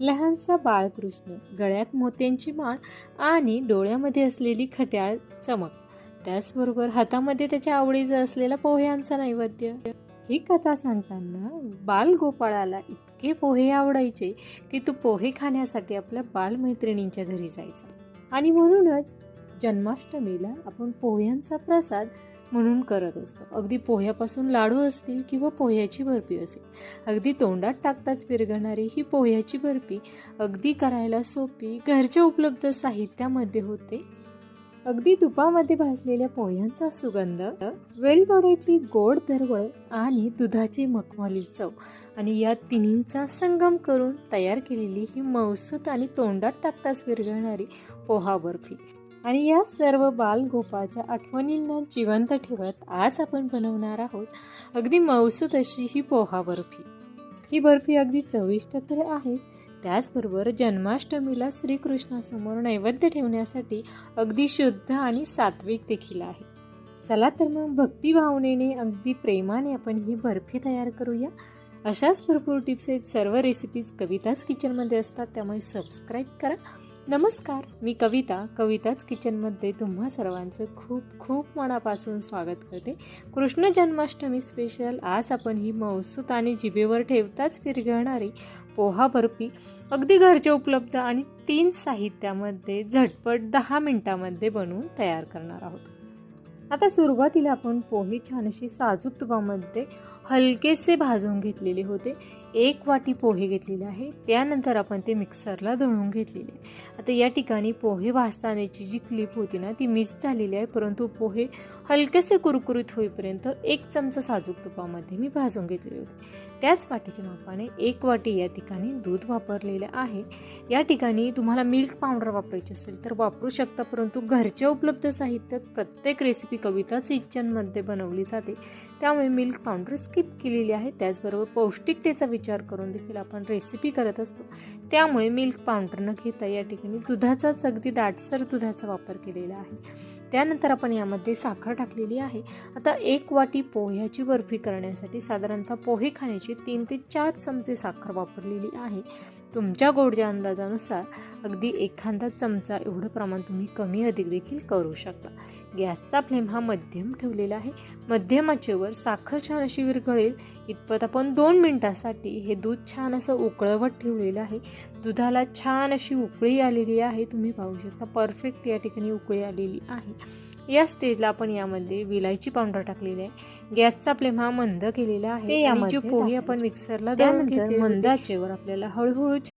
लहानसा बाळकृष्ण गळ्यात मोत्यांची माळ आणि डोळ्यामध्ये असलेली खट्याळ चमक. त्याचबरोबर हातामध्ये त्याच्या आवडीचं असलेला पोह्यांचा नैवेद्य. ही कथा सांगताना बालगोपाळाला इतके पोहे आवडायचे की तो पोहे खाण्यासाठी आपल्या बालमैत्रिणींच्या घरी जायचा. आणि म्हणूनच जन्माष्टमीला आपण पोह्यांचा प्रसाद म्हणून करत असतो. अगदी पोह्यापासून लाडू असतील किंवा पोह्याची बर्फी असेल. अगदी तोंडात टाकताच विरघळणारी ही पोह्याची बर्फी अगदी करायला सोपी घरच्या उपलब्ध साहित्यामध्ये होते. अगदी तुपामध्ये भाजलेल्या पोह्यांचा सुगंध वेलदोड्याची गोड दरवळ आणि दुधाची मखमली चव आणि या तिन्हींचा संगम करून तयार केलेली ही मौसूत आणि तोंडात टाकताच विरघळणारी पोहा बर्फी. आणि या सर्व बालगोपाच्या आठवणींना जिवंत ठेवत आज आपण बनवणार आहोत अगदी मौसूत अशी ही पोहा बर्फी. ही बर्फी अगदी चविष्ट तर आहेच त्याचबरोबर जन्माष्टमीला श्रीकृष्णासमोर नैवेद्य ठेवण्यासाठी अगदी शुद्ध आणि सात्विक देखील आहे. चला तर मग भक्तिभावनेने अगदी प्रेमाने आपण ही बर्फी तयार करूया. अशाच भरपूर टिप्स आहेत. सर्व रेसिपीज कविताच किचनमध्ये असतात त्यामुळे सबस्क्राईब करा. नमस्कार मी कविता. कविताच किचनमध्ये तुम्हा सर्वांचं खूप खूप मनापासून स्वागत करते. कृष्ण जन्माष्टमी स्पेशल आज आपण ही मौसूत आणि जिभेवर ठेवताच फिरघळणारी पोहा बर्फी अगदी घरचे उपलब्ध आणि तीन साहित्यामध्ये झटपट दहा मिनटामध्ये बनवून तयार करणार आहोत. आता सुरुवातीला आपण पोहे छान अशी साजूक तुपामध्ये हलकेसे भाजून घेतलेले होते. एक वाटी पोहे घेतलेले आहे. त्यानंतर आपण ते मिक्सरला दळून घेतलेले. आता या ठिकाणी पोहे भाजतानाची जी क्लिप होती ना ती मिस झालेली आहे. परंतु पोहे हलकेसे कुरकुरीत होईपर्यंत एक चमचा साजूक तुपामध्ये मी भाजून घेतलेले होते. त्याच वाटीच्या मापाने एक वाटी या ठिकाणी दूध वापरलेलं आहे. या ठिकाणी तुम्हाला मिल्क पावडर वापरायची असेल तर वापरू शकता परंतु घरच्या उपलब्ध साहित्यात प्रत्येक रेसिपी कविताच किचनमध्ये बनवली जाते. त्यामुळे मिल्क पावडर स्किप केलेली आहे. त्याचबरोबर पौष्टिकतेचा विचार करून देखील आपण रेसिपी करत असतो. त्यामुळे मिल्क पावडर न घेता या ठिकाणी दुधाचाच अगदी दाटसर दुधाचा वापर केलेला आहे. त्यानंतर आपण यामध्ये साखर टाकलेली आहे. आता एक वाटी पोह्याची बर्फी करण्यासाठी साधारणतः पोहे खाण्याची तीन ते चार चमचे साखर वापरलेली आहे. तुमच्या गोडच्या अंदाजानुसार अगदी एखादा चमचा एवढं प्रमाण तुम्ही कमी अधिक देखील करू शकता. गॅसचा फ्लेम हा मध्यम ठेवलेला आहे. मध्यम आचेवर साखर छान अशी विरघळेल. इतपत आपण दोन मिनटासाठी हे दूध छान असं उकळवत ठेवलेलं आहे. दुधाला छान अशी उकळी आलेली आहे. तुम्ही पाहू शकता परफेक्ट या ठिकाणी उकळी आलेली आहे. या स्टेजला आपण यामध्ये विलायची पावडर टाकलेली आहे. गॅसचा फ्लेम हा मंद केलेला आहे जे पोहे आपण मिक्सरला त्यानंतर मंद आचेवर आपल्याला हळूहळू